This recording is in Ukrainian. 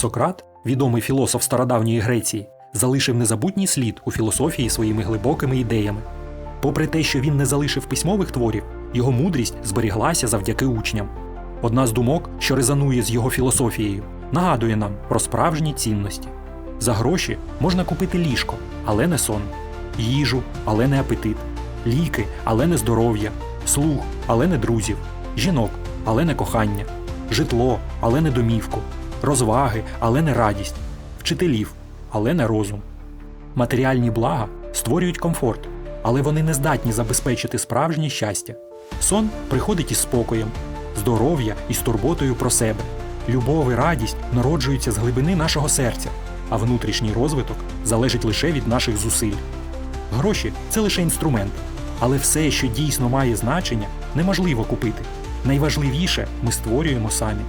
Сократ, відомий філософ стародавньої Греції, залишив незабутній слід у філософії своїми глибокими ідеями. Попри те, що він не залишив письмових творів, його мудрість зберіглася завдяки учням. Одна з думок, що резонує з його філософією, нагадує нам про справжні цінності. За гроші можна купити ліжко, але не сон, їжу, але не апетит, ліки, але не здоров'я, слух, але не друзів, жінок, але не кохання, житло, але не домівку, розваги, але не радість, вчителів, але не розум. Матеріальні блага створюють комфорт, але вони не здатні забезпечити справжнє щастя. Сон приходить із спокоєм, здоров'я із турботою про себе. Любов і радість народжуються з глибини нашого серця, а внутрішній розвиток залежить лише від наших зусиль. Гроші це лише інструмент, але все, що дійсно має значення, неможливо купити. Найважливіше ми створюємо самі.